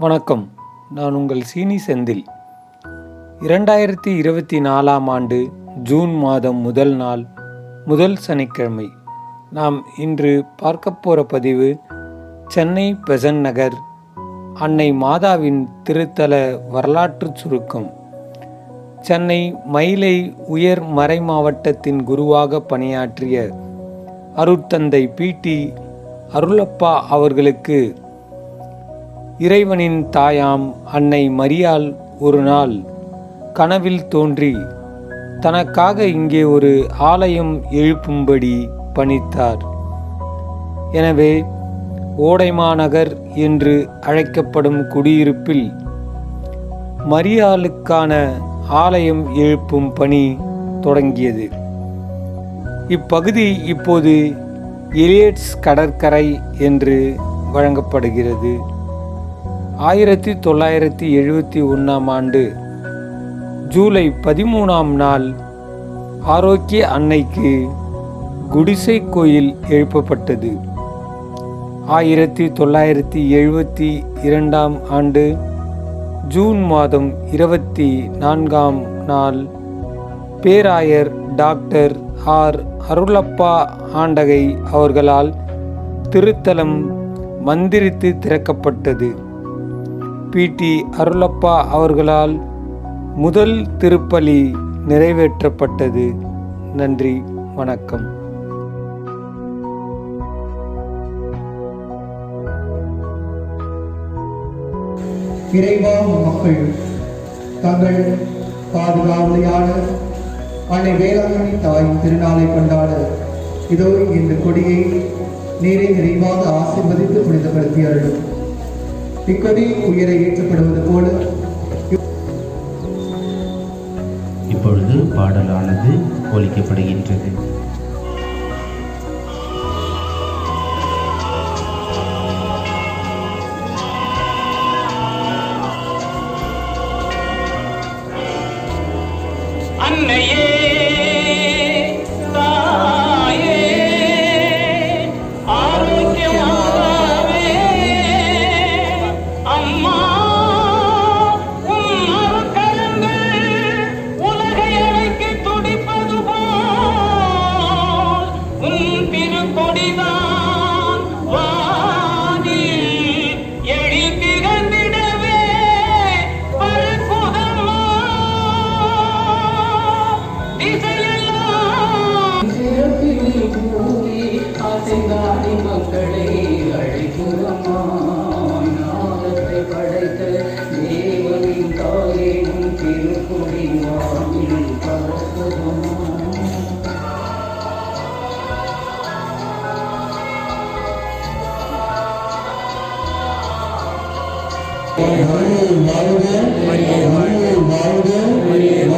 வணக்கம். நான் உங்கள் சீனி செந்தில். இரண்டாயிரத்தி இருபத்தி நாலாம் ஆண்டு ஜூன் மாதம் முதல் நாள் முதல் சனிக்கிழமை. நாம் இன்று பார்க்க போகிற பதிவு சென்னை பெசன்ட் நகர் அன்னை மாதாவின் திருத்தல வரலாற்றுச் சுருக்கம். சென்னை மயிலை உயர் மறை மாவட்டத்தின் குருவாக பணியாற்றிய அருட்தந்தை பிடி அருளப்பா அவர்களுக்கு இறைவனின் தாயாம் அன்னை மரியாள் ஒரு நாள் கனவில் தோன்றி தனக்காக இங்கே ஒரு ஆலயம் எழுப்பும்படி பணித்தார். எனவே ஓடைமாநகர் என்று அழைக்கப்படும் குடியிருப்பில் மரியாளுக்கான ஆலயம் எழுப்பும் பணி தொடங்கியது. இப்பகுதி இப்போது எலியட்ஸ் கடற்கரை என்று வழங்கப்படுகிறது. ஆயிரத்தி தொள்ளாயிரத்தி எழுபத்தி ஒன்றாம் ஆண்டு ஜூலை பதிமூணாம் நாள் ஆரோக்கிய அன்னைக்கு குடிசை கோயில் எழுப்பப்பட்டது. ஆயிரத்தி தொள்ளாயிரத்தி எழுபத்தி இரண்டாம் ஆண்டு ஜூன் மாதம் இருபத்தி நான்காம் நாள் பேராயர் டாக்டர் ஆர். அருளப்பா ஆண்டகை அவர்களால் திருத்தலம் மந்திரித்து திறக்கப்பட்டது. பிடி அருளப்பா அவர்களால் முதல் திருப்பலி நிறைவேற்றப்பட்டது. நன்றி வணக்கம். இறைவா மக்கள் தங்கள் பாதுகாவலையான அன்னை வேளாங்கண்ணி தாய் திருநாளை கொண்டாட இதோ இந்த கொடியை நீரை நிறைவாக ஆசிர்வதித்து புனிதப்படுத்தி அருளும். இக்கொடி உயிரை ஏற்றப்படுவது போல. இப்பொழுது பாடலானது ஒலிக்கப்படுகின்றது. அசைந்தாடி மக்களை அழைக்குறம்மா ஞானத்தை படைத்த தேவனின் தாயே உன் வாழ்க வாழ்க வாழ்க